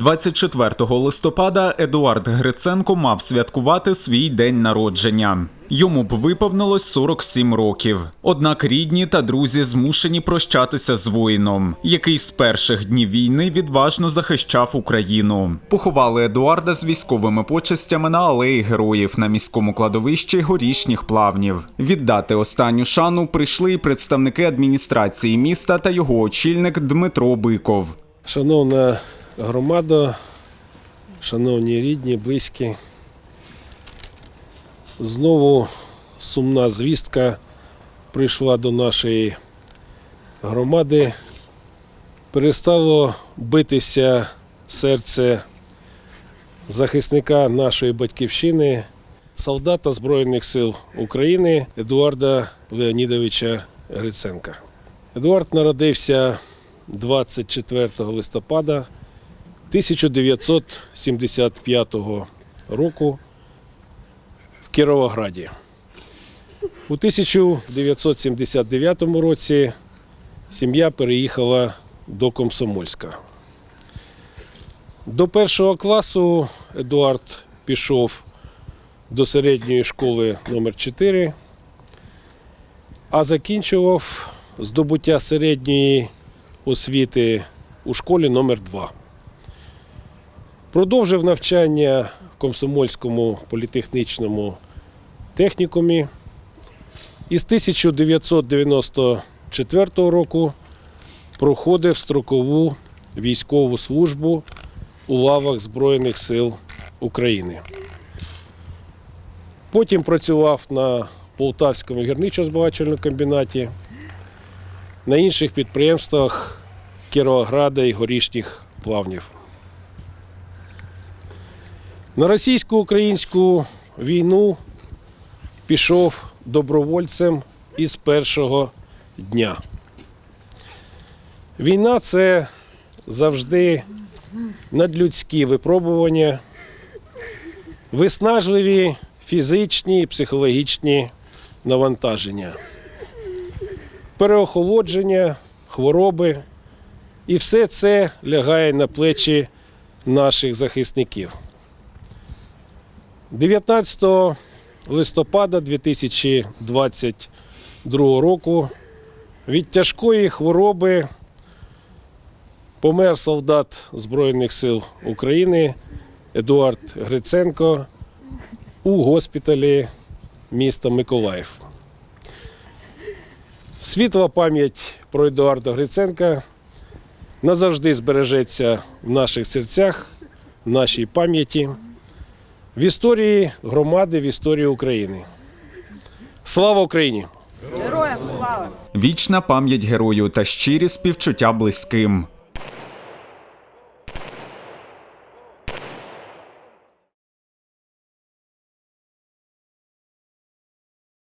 24 листопада Едуард Гриценко мав святкувати свій день народження. Йому б виповнилось 47 років. Однак рідні та друзі змушені прощатися з воїном, який з перших днів війни відважно захищав Україну. Поховали Едуарда з військовими почестями на алеї героїв на міському кладовищі горішніх плавнів. Віддати останню шану прийшли і представники адміністрації міста та його очільник Дмитро Биков. Шановна громада, шановні рідні, близькі. Знову сумна звістка прийшла до нашої громади. Перестало битися серце захисника нашої батьківщини, солдата Збройних сил України Едуарда Леонідовича Гриценка. Едуард народився 24 листопада 1975 року в Кіровограді. У 1979 році сім'я переїхала до Комсомольська. До першого класу Едуард пішов до середньої школи номер 4 а закінчував здобуття середньої освіти у школі номер 2 Продовжив навчання в Комсомольському політехнічному технікумі. І з 1994 року проходив строкову військову службу у лавах Збройних сил України. Потім працював на Полтавському гірничо-збагачувальному комбінаті, на інших підприємствах Кіровограда і горішніх плавнів. На російсько-українську війну пішов добровольцем із першого дня. Війна це завжди надлюдські випробування, виснажливі фізичні і психологічні навантаження, переохолодження, хвороби. І все це лягає на плечі наших захисників. 19 листопада 2022 року від тяжкої хвороби помер солдат Збройних сил України Едуард Гриценко у госпіталі міста Миколаїв. Світла пам'ять про Едуарда Гриценка назавжди збережеться в наших серцях, в нашій пам'яті, в історії громади, в історії України. Слава Україні! Героям слава! Вічна пам'ять герою та щирі співчуття близьким.